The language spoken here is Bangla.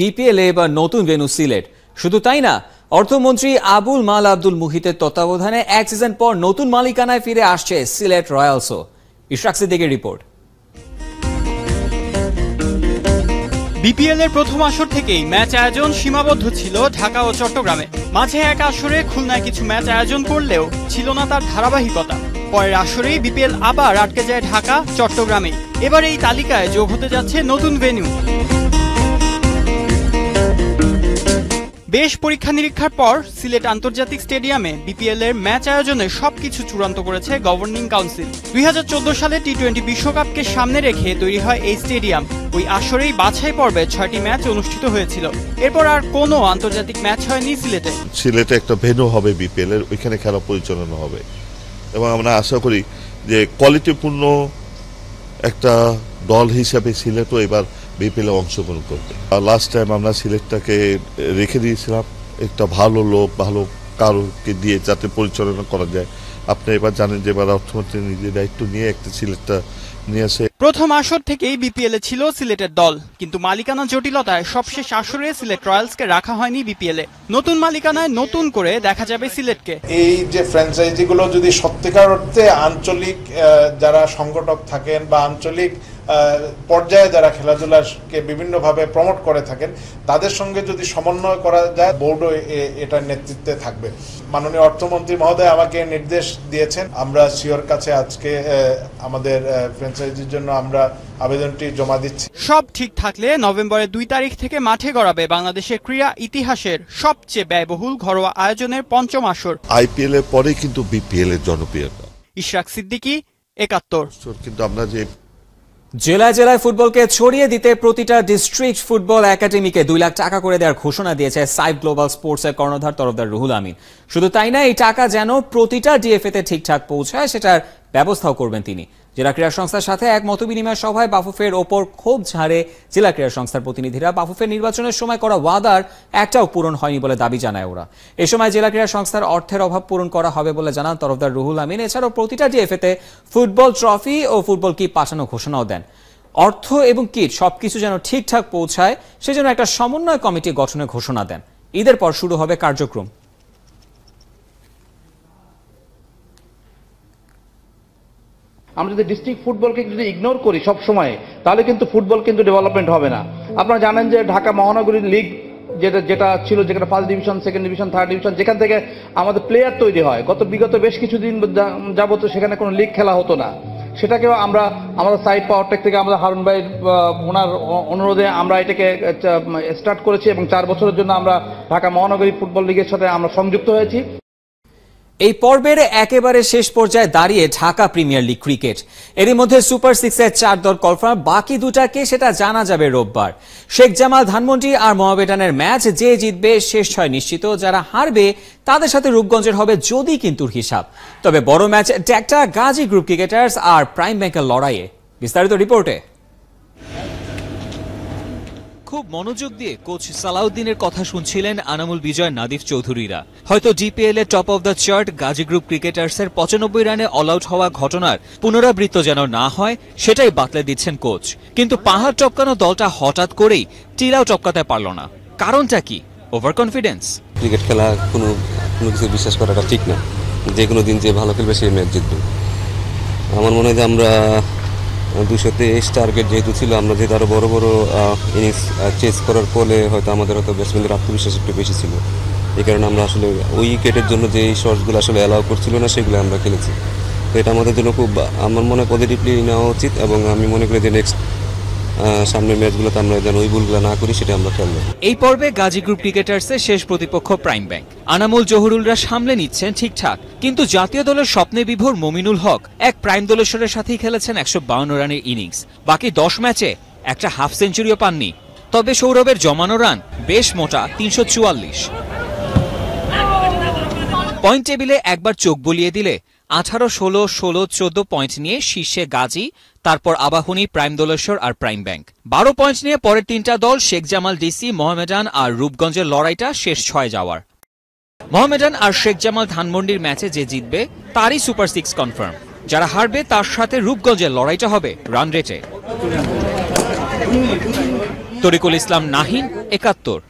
বিপিএল এবার নতুন ভেন্যু সিলেট। শুধু তাই না, অর্থমন্ত্রী আবুল মাল আব্দুল মুহিতের তত্ত্বাবধানে এক সিজন পর নতুন মালিকানায় ফিরে আসছে সিলেট রয়্যালসও। ইশরাক সিদ্দিকের রিপোর্ট। বিপিএল এর প্রথম আসর থেকেই ম্যাচ আয়োজন সীমাবদ্ধ ছিল ঢাকা ও চট্টগ্রামে। মাঝে এক আসরে খুলনায় কিছু ম্যাচ আয়োজন করলেও ছিল না তার ধারাবাহিকতা। পরের আসরেই বিপিএল আবার আটকে যায় ঢাকা, চট্টগ্রামে। এবার এই তালিকায় যোগ হতে যাচ্ছে নতুন ভেন্যু। বেশ পরীক্ষা নিরীক্ষার পর সিলেট আন্তর্জাতিক স্টেডিয়ামে বিপিএল এর ম্যাচ আয়োজনে সবকিছু চূড়ান্ত করেছে গভর্নিং কাউন্সিল দুই হাজার চোদ্দ সালে টি টোয়েন্টি বিশ্বকাপকে সামনে রেখে তৈরি হয় এই স্টেডিয়াম। ওই আসরেই বাছাই পর্বে ছয়টি ম্যাচ অনুষ্ঠিত হয়েছিল। এরপর আর কোনো আন্তর্জাতিক ম্যাচ হয়নি সিলেটে। সিলেটে একটা ভেন্যু হবে বিপিএল এর, ওইখানে খেলা পরিচালনা হবে। এবং আমরা আশা করি যে কোয়ালিটিপূর্ণ একটা দল হিসাবে সিলেটও এবার বিপিএল এ অংশগ্রহণ করবে। আর লাস্ট টাইম আমরা সিলেটটাকে রেখে দিয়েছিলাম। একটা ভালো লোক ভালো কারোকে দিয়ে যাতে পরিচালনা করা যায়। আপনি এবার জানেন যে এবার অর্থমন্ত্রী নিজের দায়িত্ব নিয়ে একটা সিলেটটা নিয়ে আসে। প্রথম আসর থেকেই বিপিএল এ ছিল সিলেটের দল। কিন্তু মালিকানা জটিলতায় সবশেষ আসরে সিলেট রয়্যালসকে রাখা হয়নি বিপিএল এ। নতুন মালিকানায় নতুন করে দেখা যাবে সিলেটকে। এই যে ফ্র্যাঞ্চাইজিগুলো যদি সত্যিকার অর্থে আঞ্চলিক যারা সংগঠক থাকেন বা আঞ্চলিক পর্যায়ে যারা খেলাধুলাকে বিভিন্নভাবে প্রমোট করে থাকেন তাদের সঙ্গে যদি সমন্বয় করা যায় বোর্ডও এ- এটার নেতৃত্বে থাকবে। মাননীয় অর্থমন্ত্রী মহোদয় আমাকে নির্দেশ দিয়েছেন আমরা সিওর কাছে আজকে আমাদের ফ্র্যাঞ্চাইজির জন্য আমরা আবেদনটি জমা দিচ্ছি। সব ঠিক থাকলে নভেম্বরের দুই তারিখ থেকে মাঠে গড়াবে বাংলাদেশের ক্রীড়া ইতিহাসের সবচেয়ে ব্যয়বহুল ঘরোয়া আয়োজনের পঞ্চম আসর। আইপিএল এর পরে কিন্তু বিপিএল এর জনপ্রিয়তা। ইশরাক সিদ্দিকী একাত্তর। কিন্তু আমরা যে জেলায় জেলায় ফুটবলকে ছড়িয়ে দিতে প্রতিটা ডিস্ট্রিক্ট ফুটবল একাডেমিকে দুই লাখ টাকা করে দেওয়ার ঘোষণা দিয়েছে সাইফ গ্লোবাল স্পোর্টসের কর্ণধার তরফদার রুহুল আমিন। শুধু তাই না, এই টাকা যেন প্রতিটা ডিএফএ তে ঠিকঠাক পৌঁছায়, সেটার ব্যবস্থাও করবেন তিনি। জেলা ক্রীড়া সংস্থার সাথে এক মতবিনিময় সভায় বাফুফের ওপর ক্ষোভ ঝাড়ে জেলা ক্রীড়া সংস্থার প্রতিনিধিরা। বাফুফের নির্বাচনের সময় করা ওয়াদার একটাও পূরণ হয়নি বলে দাবি জানায় ওরা। এ সময় জেলা ক্রীড়া সংস্থার অর্থের অভাব পূরণ করা হবে বলে জানান তরফদার রুহুল আমিন। এছাড়াও প্রতিটা ডিএফএ তে ফুটবল ট্রফি ও ফুটবল কিট পাঠানো ঘোষণাও দেন। অর্থ এবং কিট সবকিছু যেন ঠিকঠাক পৌঁছায়, সেজন্য একটা সমন্বয় কমিটি গঠনের ঘোষণা দেন। ঈদের পর শুরু হবে কার্যক্রম। আমরা যদি ডিস্ট্রিক্ট ফুটবলকে যদি ইগনোর করি সব সময়, তাহলে কিন্তু ফুটবল কিন্তু ডেভেলপমেন্ট হবে না। আপনারা জানেন যে ঢাকা মহানগরীর লিগ যেটা যেটা ছিল যেখানে first division second division third division যেখান থেকে আমাদের প্লেয়ার তৈরি হয়। গত বিগত বেশ কিছুদিন যাবত সেখানে কোনো লিগ খেলা হতো না। সেটাকেও আমরা, আমাদের সাইড পাওয়ারটেক থেকে আমাদের হারুন ভাই ওনার অনুরোধে আমরা এটাকে স্টার্ট করেছি এবং চার বছরের জন্য আমরা ঢাকা মহানগরী ফুটবল লীগের সাথে আমরা সংযুক্ত হয়েছি। এই পর্বের একেবারে শেষ পর্যায়ে দাঁড়িয়ে ঢাকা প্রিমিয়ার লিগ ক্রিকেট। এরই মধ্যে সুপার সিক্সের চার দল কনফার্ম, বাকি দুটাকে সেটা জানা যাবে রোববার। শেখ জামাল ধানমন্ডি আর মোহামেডানের ম্যাচ যে জিতবে শেষ ছয় নিশ্চিত, যারা হারবে তাদের সাথে রূপগঞ্জের হবে যদি কিন্তু হিসাব। তবে বড় ম্যাচ একটা গাজী গ্রুপ ক্রিকেটার্স আর প্রাইম ব্যাংকের লড়াইয়ে। বিস্তারিত রিপোর্টে। খুব মনোযোগ দিয়ে কোচ সালাউদ্দিনের কথা শুনছিলেন আনামুল বিজয়, নাদিফ চৌধুরীরা। হয়তো ডিপিএল এর top of the chart, Gazi Group ক্রিকেটার্সের পঁচানব্বই রানে অল আউট হওয়া ঘটনার পুনরাবৃত্ত যেন না হয়, সেটাই বাতলে দিচ্ছেন কোচ। কিন্তু পাহাড় টপকানো দলটা হঠাৎ করেই টিলাও টপকাতে পারল না। কারণটা কি? ওভার কনফিডেন্স ক্রিকেট খেলা কোনো কোনো কিছু বিশ্বাস করাটা ঠিক না। যে কোনো দিন যে ভালো খেলবে সেই ম্যাচ জিতবে। আমার মনে হয় যে আমরা দুশো তেইশ টার্গেট যেহেতু ছিল, আমরা যেহেতু আরও বড়ো বড়ো ইনিংস চেস করার ফলে হয়তো আমাদের হয়তো ব্যাটসম্যানদের আত্মবিশ্বাস একটু বেশি ছিল। এই কারণে আমরা আসলে ওই উইকেটের জন্য যে শর্টসগুলো আসলে অ্যালাউ করছিল না, সেগুলো আমরা খেলেছি। তো এটা আমাদের জন্য খুব, আমার মনে হয় পজিটিভলি নেওয়া উচিত এবং আমি মনে করি যে নেক্সট সামনের ম্যাচগুলোতে আমরা যেন ওই ভুলগুলো না করি, সেটা আমরা খেলব এই পর্বে গাজী গ্রুপ ক্রিকেটার্সের শেষ প্রতিপক্ষ প্রাইম ব্যাংক। আনামুল জহুরুলরা সামলে নিচ্ছেন ঠিকঠাক, কিন্তু জাতীয় দলের স্বপ্নে বিভোর মমিনুল হক এক প্রাইম দলেশ্বরের সাথেই খেলেছেন একশো বাউন্ন রানের ইনিংস। বাকি দশ ম্যাচে একটা হাফ সেঞ্চুরিও পাননি। তবে সৌরভের জমানো রান বেশ মোটা, তিনশো চুয়াল্লিশ। পয়েন্ট টেবিলে একবার চোখ বলিয়ে দিলে আঠারো, ষোলো ষোলো, চোদ্দ পয়েন্ট নিয়ে শীর্ষে গাজী তারপর আবাহনী, প্রাইম দোলেশ্বর আর প্রাইম ব্যাংক। বারো পয়েন্ট নিয়ে পরের তিনটা দল, শেখ জামাল ডিসি, মোহামেডান আর রূপগঞ্জের লড়াইটা শেষ ছয় যাওয়ার। মোহামেডান আর শেখ জামাল ধানমন্ডির ম্যাচে যে জিতবে, তারই সুপার সিক্স কনফার্ম। যারা হারবে, তার সাথে রূপগঞ্জের লড়াইটা হবে রান রেটে। তরিকুল ইসলাম, নাহিন, একাত্তর।